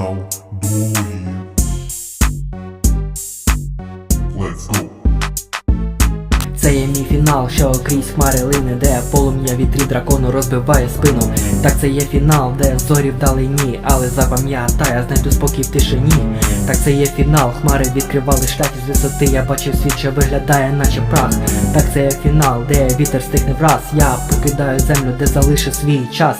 фінал дуї. Let's go. Це є мій фінал, що крізь хмари лине, де полум'я вітрі дракону розбиває спину. Так це є фінал, де зорі вдалині, але запам'ятай, я знайду спокій в тишині. Так це є фінал, хмари відкривали шлях із висоти. Я бачив світ, що виглядає, наче прах. Так це є фінал, де вітер стихне враз. Я покидаю землю, де залишив свій час.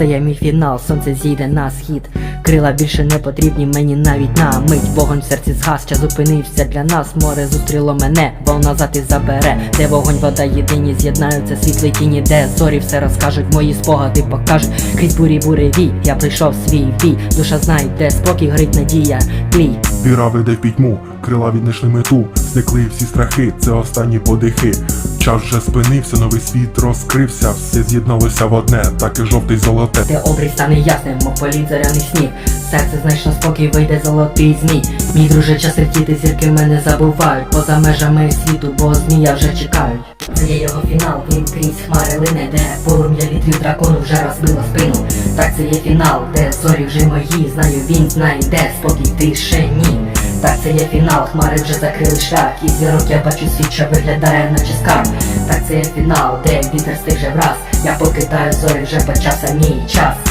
Це є мій фінал, сонце зійде на схід. Крила більше не потрібні мені навіть на мить. Вогонь в серці згас, час зупинився для нас. Море зустріло мене, бо назад і забере. Де вогонь, вода єдині з'єднаються світлі тіні, де зорі все розкажуть, мої спогади покажуть. Крізь бурі буревій, я прийшов свій бій. Душа знає, де спокій, горить надія, плій. Віра веде пітьму, крила віднайшли мету, зникли всі страхи, це останні подихи. Час вже спинився, новий світ розкрився, все з'єдналося в одне, так і жовте й золоте. Де обрій стане ясним, мов політ зоряний сніг. Серце знайшло спокій, вийде золотий змій. Мій друже, час летіти, зірки мене забувають. Поза межами світу, бо змія вже чекають. Це є його фінал, він крізь хмари лине, де полум'я вітрів дракону вже розбило спину. Так це є фінал, де зорі вже мої, знаю, він знає, де спокій в тишині. Так це є фінал, хмари вже закрили шлях, і зірок я бачу світ, що виглядає наче скарб. Так це є фінал, де вітер стих вже враз. Я покидаю зорі, вже почався мій час.